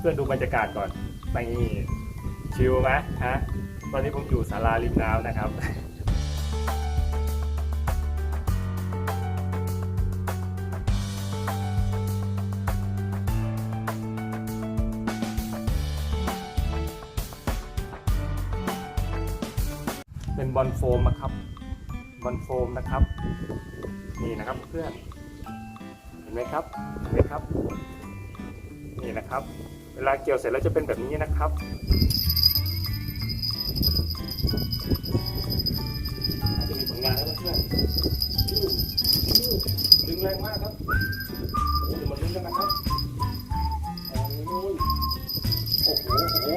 เพื่อนๆดูบรรยากาศก่อนนี่ชิลไหมฮะตอนนี้ผมอยู่ศาลาริมน้ำนะครับเป็นบอลโฟมนะครับบอลโฟมนะครับนี่นะครับเพื่อนเห็นไหมครับเห็นไหมครับนี่นะครับ วลาเกี่ยวเสร็จแล้วจะเป็นแบบนี้นะครับอาจจะมีผลงานแล้วเพื่อนดึงแรงมากครับโอ้โหเดี๋ยวมาลุ้นกันนะครับโอ้ยโอ้โหโอ้โห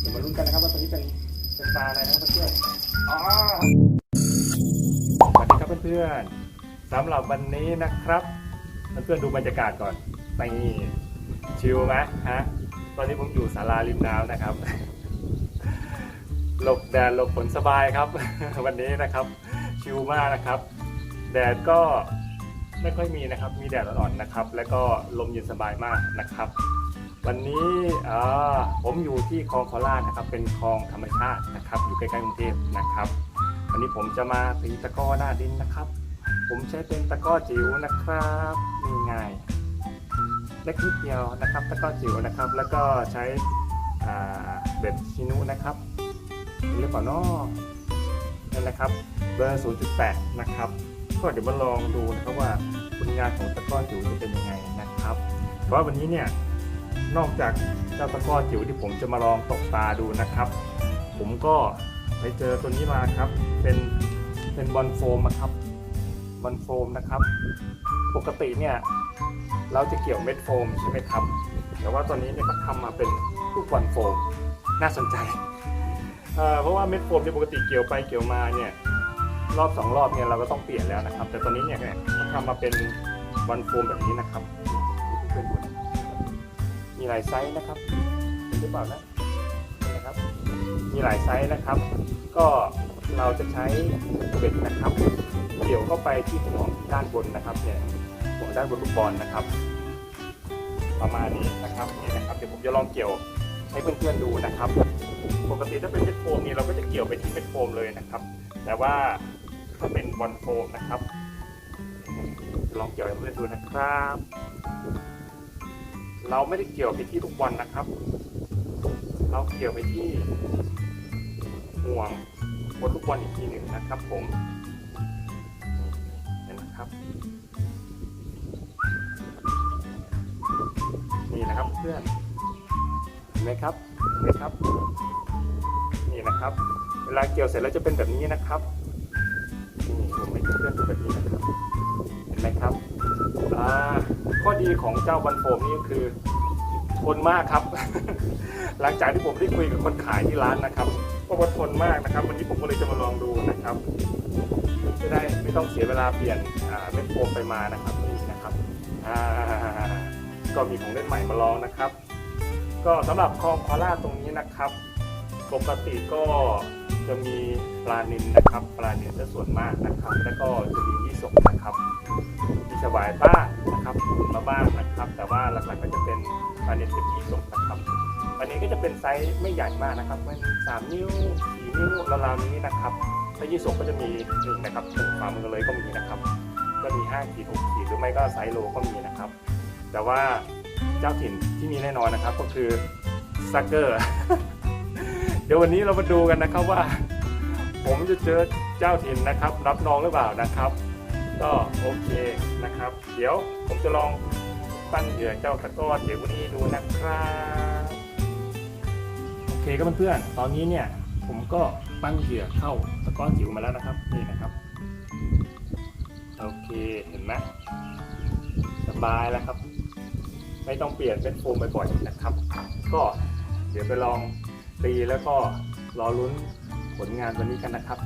เดี๋ยวมาลุ้นกันนะครับว่าตัวนี้เป็นเป็นปลาอะไรนะครับเพื่อนอ๋อสวัสดีครับเพื่อนๆสำหรับวันนี้นะครับเพื่อนๆดูบรรยากาศก่อน นี่ชิลไหมฮะ ตอนนี้ผมอยู่ศาลาริมน้ำนะครับ หลบแดดหลบฝนสบายครับ วันนี้นะครับ ชิลมากนะครับ แดดก็ไม่ค่อยมีนะครับ มีแดดอ่อนๆนะครับ แล้วก็ลมเย็นสบายมากนะครับ วันนี้ผมอยู่ที่คลองโคราชนะครับ เป็นคลองธรรมชาตินะครับ อยู่ใกล้ๆกรุงเทพนะครับ วันนี้ผมจะมาตีตะก้อหน้าดินนะครับ ผมใช้เป็นตะก้อจิ๋วนะครับนี่ง่าย เล็กนิดเดียวนะครับตะก้อจิ๋วนะครับ แล้วก็ใช้อ่าเบ็ดชินุนะครับหรือเปล่านาะนั่นนะครับเบอร์ 0.8 นะครับก็เดี๋ยวมาลองดูนะครับว่าผลงานของตะก้อจิ๋วจะเป็นยังไงนะครับเพราะว่าวันนี้เนี่ยนอกจากเจ้าตะก้อจิ๋วที่ผมจะมาลองตกปลาดูนะครับ ผมก็ไปเจอตัวนี้มาครับ เป็นเป็นบอลโฟมนะครับบอลโฟมนะครับ ปกติเนี่ย เราจะเกี่ยวเม็ดโฟมใช่ไหมครับ แต่ว่าตอนนี้เนี่ยเขาทำมาเป็นลูกบอลโฟมน่าสนใจเเพราะว่าเม็ดโฟมที่ปกติเกี่ยวไปเกี่ยวมาเนี่ยรอบสองรอบเนี่ยเราก็ต้องเปลี่ยนแล้วนะครับ แต่ตอนนี้เนี่ยเขาทำมาเป็นบอลโฟมแบบนี้นะครับเพื่อนๆดูนะมีหลายไซส์นะครับเห็นหรือเปล่านะนนะครับ มีหลายไซส์นะครับ ก็เราจะใช้เบ็ดนะครับ เกี่ยวเข้าไปที่หัวด้านบนนะครับเนี่ย หัวด้านบนลูกบอลนะครับ ประมาณนี้นะครับนี่นะครับเดี๋ยวผมจะลองเกี่ยวให้เพื่อนๆดูนะครับ ปกติถ้าเป็นเม็ดโฟมนี่เราก็จะเกี่ยวไปที่เม็ดโฟมเลยนะครับ แต่ว่าถ้าเป็นบอลโฟมนะครับลองเกี่ยวให้เพื่อนดูนะครับ เราไม่ได้เกี่ยวไปที่ลูกบอลนะครับ เราเกี่ยวไปที่ห่วงบนลูกบอลอีกทีหนึ่งนะครับ ผมเห็นไหมครับ นี่นะครับเพื่อนเห็นไหมครับเห็นไหมครับ นี่นะครับ เวลาเกี่ยวเสร็จแล้วจะเป็นแบบนี้นะครับนี่ผมไม่เพื่อนๆดูแบบนี้นะครับ เห็นไหมครับอ่าข้อดีของเจ้าบันโฟมนี่ก็คือทนมากครับ หลังจากที่ผมได้คุยกับคนขายที่ร้านนะครับก็ว่าทนมากนะครับ วันนี้ผมก็เลยจะมาลองดูนะครับจะได้ไม่ต้องเสียเวลาเปลี่ยนเม็ดโฟมไปมานะครับนี่นะครับอ่า ก็มีของเล่นใหม่มาลองนะครับ ก็สำหรับคลองคอล่าตรงนี้นะครับ ปกติก็จะมีปลานิลนะครับปลานิลจะส่วนมากนะครับ แล้วก็จะมียี่สกนะครับมีสวายบ้างนะครับมาบ้างนะครับ แต่ว่าหลักๆก็จะเป็นปลาเน็ตกับยี่สกนะครับปลาน็ตก็จะเป็นไซส์ไม่ใหญ่มากนะครับมันสามนิ้วสี่นิ้วราวๆนี้นะครับถ้ายี่สกก็จะมีหนึ่งนะครับหนึ่งฝ่ามือเลยก็มีนะครับ ก็มีห้าขีดหกขีดหรือไม่ก็ไซส์โลก็มีนะครับ แต่ว่าเจ้าถิ่นที่มีแน่นอนนะครับก็คือซักเกอร์เดี๋ยววันนี้เรามาดูกันนะครับว่า ผมจะเจอเจ้าถิ่นนะครับรับน้องหรือเปล่านะครับ ก็โอเคนะครับ เดี๋ยวผมจะลองปั้นเหยื่อเจ้าตะกร้อเดี๋ยววันนี้ดูนะครับโอเคก็เพื่อนๆตอนนี้เนี่ยผมก็ปั้นเหยื่อเข้าตะกร้อจิ๋วมาแล้วนะครับนี่นะครับโอเคเห็นไหมสบายแล้วครับ ไม่ต้องเปลี่ยนเป็นโฟมบ่อยๆนะครับ ก็เดี๋ยวไปลองตีแล้วก็รอลุ้นผลงานวันนี้กันนะครับ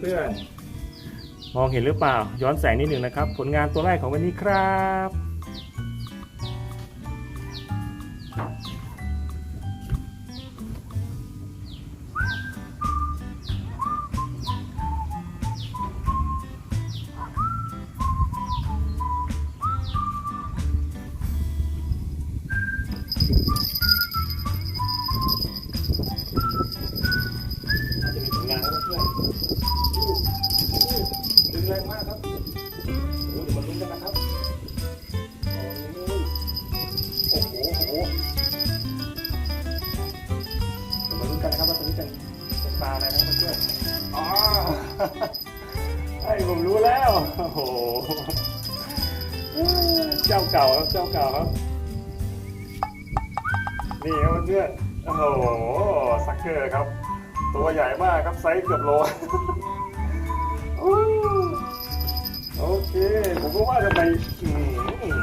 เพื่อนๆมองเห็นหรือเปล่า ย้อนแสงนิดหนึ่งนะครับ ผลงานตัวแรกของวันนี้ครับ ว่าทำไมอืม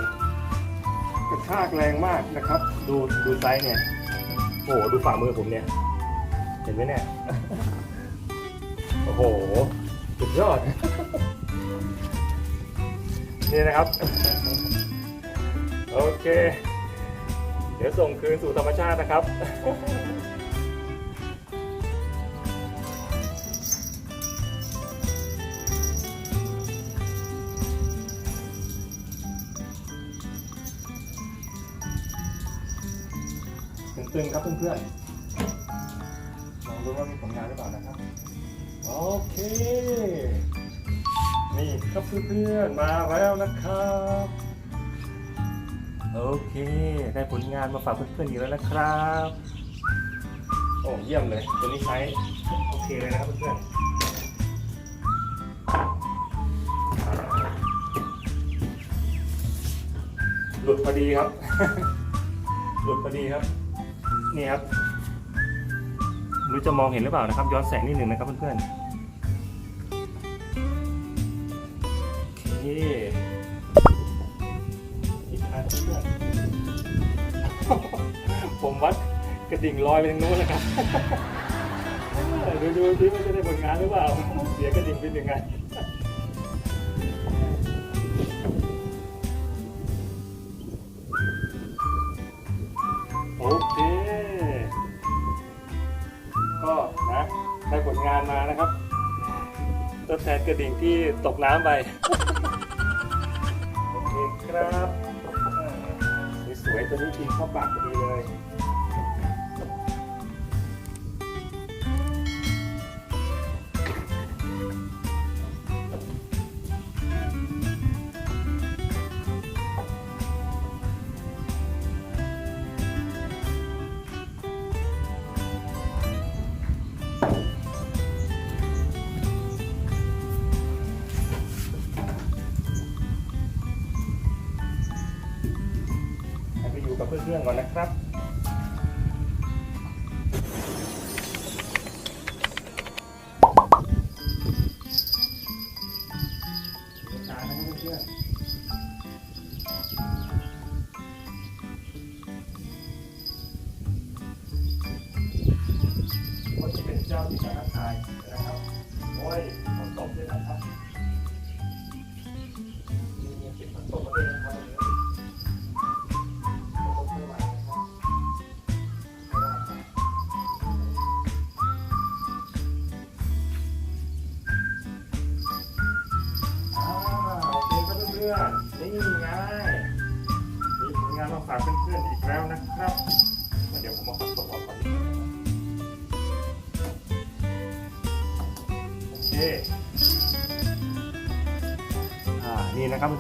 กระชากแรงมากนะครับ ดูดูไซส์เนี่ย โอ้โห ดูฝ่ามือผมเนี่ย เห็นไหมเนี่ย โอ้โห สุดยอด นี่นะครับ โอเค เดี๋ยวส่งคืนสู่ธรรมชาตินะครับ ตึงครับเพื่อนๆลองดูว่ามีผลงานหรือเปล่านะครับ โอเค นี่ครับเพื่อนๆมาแล้วนะครับ โอเค ได้ผลงานมาฝากเพื่อนๆอีกแล้วนะครับ โอ้เยี่ยมเลย ตัวนี้ใช้โอเคเลยนะครับเพื่อนๆหลุดพอดีครับ หลุดพอดีครับ นี่ครับรู้จะมองเห็นหรือเปล่านะครับ ย้อนแสงนิดหนึ่งนะครับเพื่อนๆโอเคอีกอันเพื่อนผมวัดกระดิ่งลอยไปทางโน้นนะครับดูดูที่มันจะได้ผลงานหรือเปล่าเสียกระดิ่งไปหนึ่งอัน งานมานะครับทดแทนกระดิ่งที่ตกน้ำไปโอเคครับอ่สวยๆตัวนี้กินเข้าปากพอดีเลย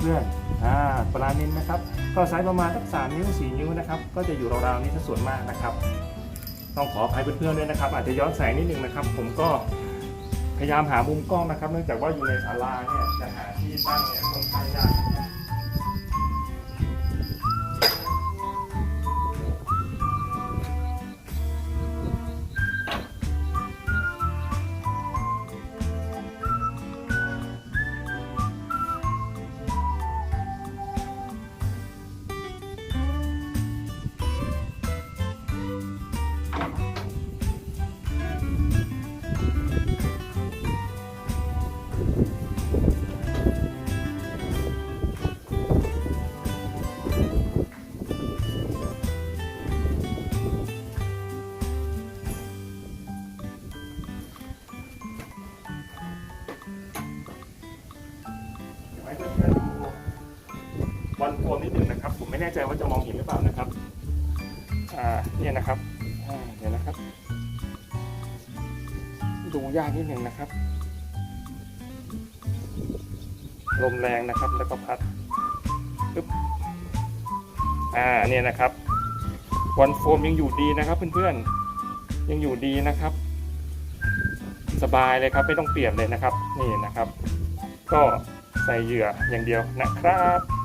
พื่อนๆอ่าปลานินนะครับ ก็ไซส์ประมาณสักสามนิ้วสี่นิ้วนะครับ ก็จะอยู่ราวๆนี้ซะส่วนมากนะครับ ต้องขออภัยเพื่อนๆด้วยนะครับ อาจจะย้อนแสงนิดนึงนะครับ ผมก็พยายามหามุมกล้องนะครับ เนื่องจากว่าอยู่ในศาลาเนี่ยจะหาที่ตั้งเนี่ยค่อนข้างยาก น่ใจว่าจะมองเห็นหรือเปล่านะครับอ่าเนี่ยนะครับเดี๋ยวนะครับ ดูยากนิดหนึ่งนะครับ ลมแรงนะครับแล้วก็พัดปึ๊บอ่าเนี่ยนะครับ วันโฟมยังอยู่ดีนะครับเพื่อนๆยังอยู่ดีนะครับ สบายเลยครับไม่ต้องเปลี่ยนเลยนะครับ นี่นะครับ ก็ใส่เหยื่ออย่างเดียวนะครับ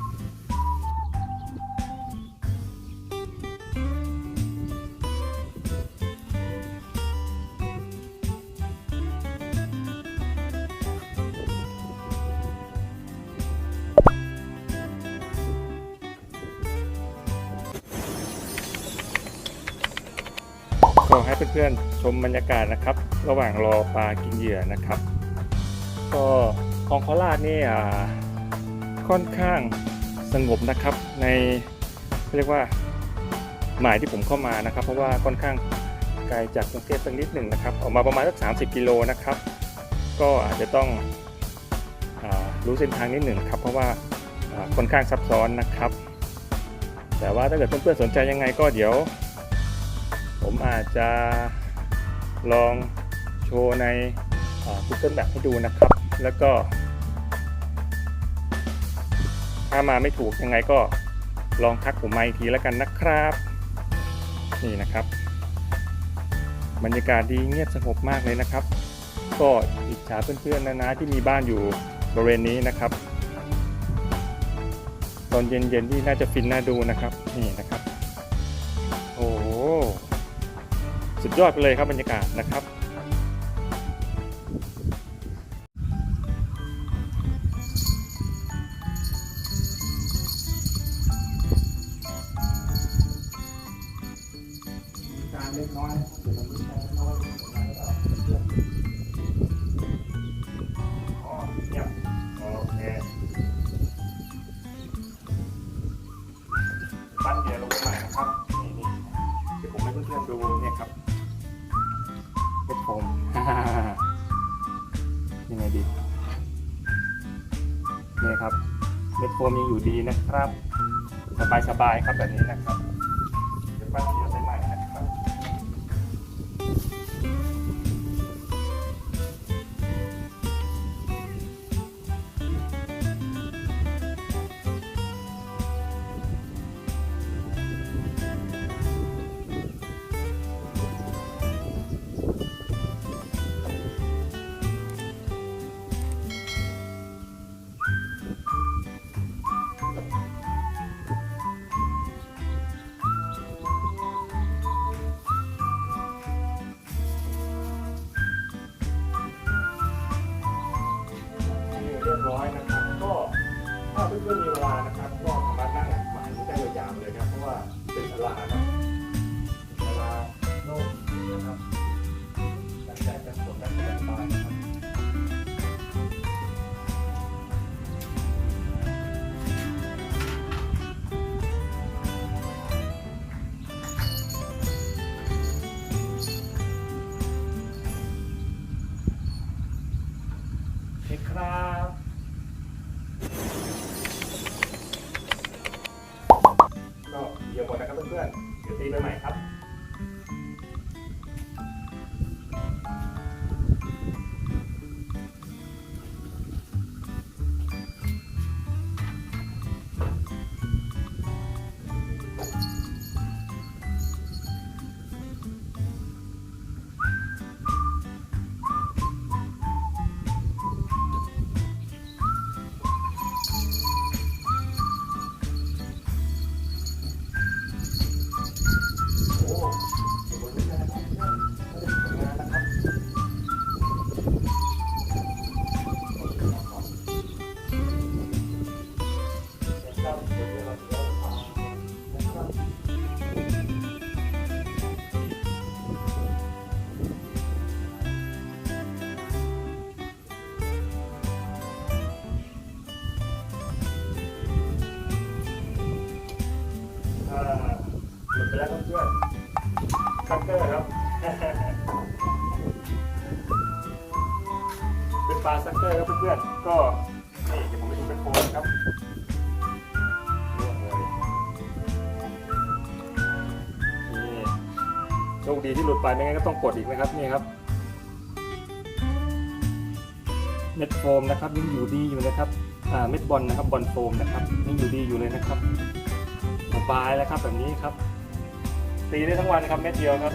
ก็ให้เพื่อนๆชมบรรยากาศนะครับ ระหว่างรอปลากินเหยื่อนะครับ ก็ของโคราชนี่อ่าค่อนข้างสงบนะครับ ในเรียกว่าหมายที่ผมเข้ามานะครับ เพราะว่าค่อนข้างไกลจากกรุงเทพสักนิดหนึ่งนะครับออกมาประมาณสัก30 กิโลนะครับ ก็อาจจะต้องอรู้เส้นทางนิดหนึ่งครับ เพราะว่าค่อนข้างซับซ้อนนะครับ แต่ว่าถ้าเกิดเพื่อนๆสนใจยังไงก็เดี๋ยว ผมอาจจะลองโชว์ในอ่า Google Map ให้ดูนะครับ แล้วก็ ถ้ามาไม่ถูกยังไงก็ลองทักผมมาอีกทีแล้วกันนะครับ นี่นะครับ บรรยากาศดีเงียบสงบมากเลยนะครับ ก็อิจฉาเพื่อนๆนะนะที่มีบ้านอยู่บริเวณนี้นะครับ ตอนเย็นๆที่น่าจะฟินน่าดูนะครับ นี่นะครับ สุดยอดไปเลยครับบรรยากาศนะครับ โฟมยังอยู่ดีนะครับ สบายๆครับแบบนี้นะครับ ครับก็เดี๋ยวหมดนะครับเพื่อนเดี๋ยวตีไปใหม่ครับ ที่หลุดไปไม่งั้นก็ต้องกดอีกนะครับนี่ครับเม็ดโฟมนะครับยังอยู่ดีอยู่นะครับอ่าเม็ดบอลนะครับบอลโฟมนะครับยังอยู่ดีอยู่เลยนะครับสบายแล้วครับแบบนี้ครับตีได้ทั้งวันครับเม็ดเดียวครับ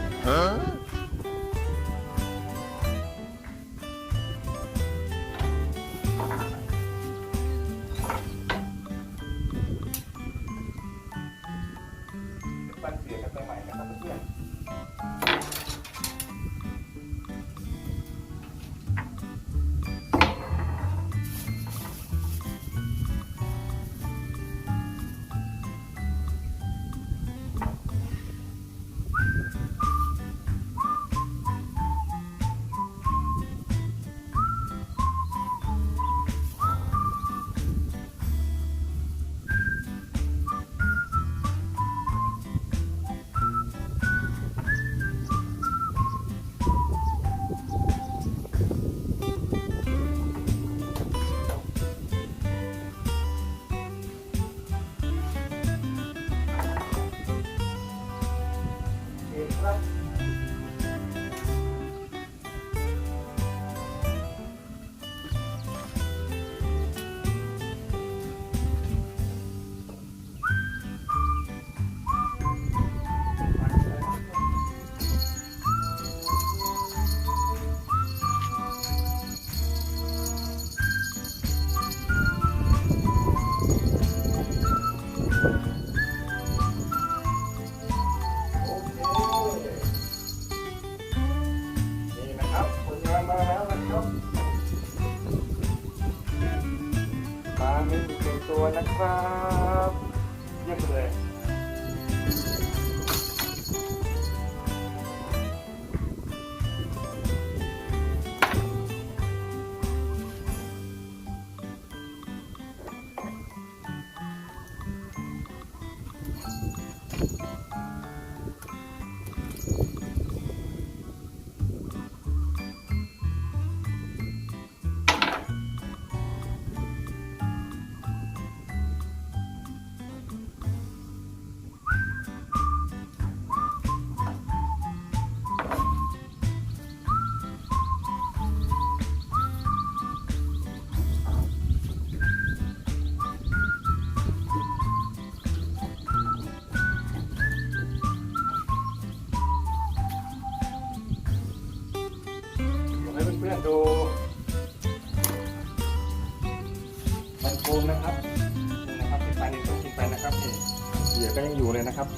เหยื่อก็ยังอยู่เลยนะครับ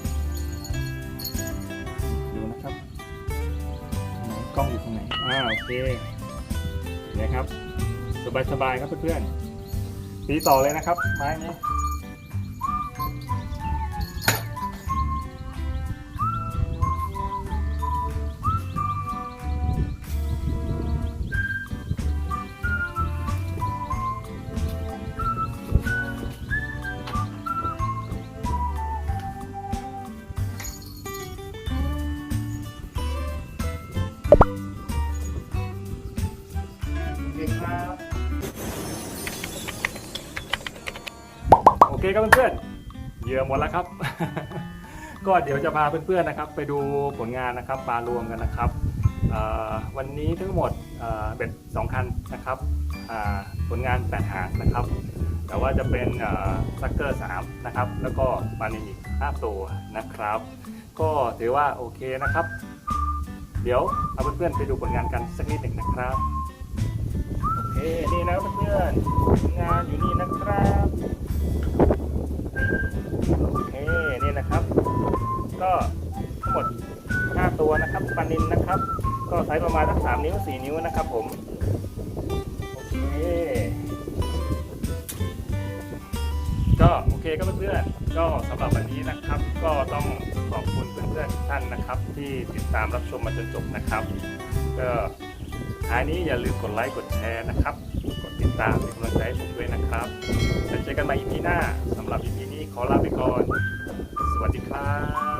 ดูนะครับไหนกล้องอยู่ตรงไหนอ่าโอเคเนี่ยครับ สบายๆครับเพื่อนๆตีต่อเลยนะครับไม้นี้ เคครับเพื่อนๆเหยื่อหมดแล้วครับ ก็เดี๋ยวจะพาเพื่อนๆนะครับ ไปดูผลงานนะครับปลารวมกันนะครับวันนี้ทั้งหมดเบ็ดสองคันนะครับผลงานแปดหางนะครับ แต่ว่าจะเป็นซักเกอร์สามนะครับ แล้วก็ปลานิลอีกห้าตัวนะครับ ก็ถือว่าโอเคนะครับ เดี๋ยวเอาเพื่อนๆไปดูผลงานกันสักนิดหนึ่งนะครับโอเคนี่นะเพื่อนๆผลงานอยู่นี่นะครับ ก็ทั้งหมด 5 ตัวนะครับปลานินนะครับ ก็ไซส์ประมาณสัก3นิ้ว4นิ้วนะครับ ผมโอเคก็โอเคก็เพื่อนๆก็สำหรับวันนี้นะครับ ก็ต้องขอบคุณเพื่อนๆทุกท่านนะครับ ที่ติดตามรับชมมาจนจบนะครับก็ท้ายนี้อย่าลืมกดไลค์กดแชร์นะครับกดติดตามเป็นกำลังใจให้ผมด้วยนะครับแล้วเจอกันใหม่ EP หน้าสำหรับ EP นี้ขอลาไปก่อน สวัสดีครับ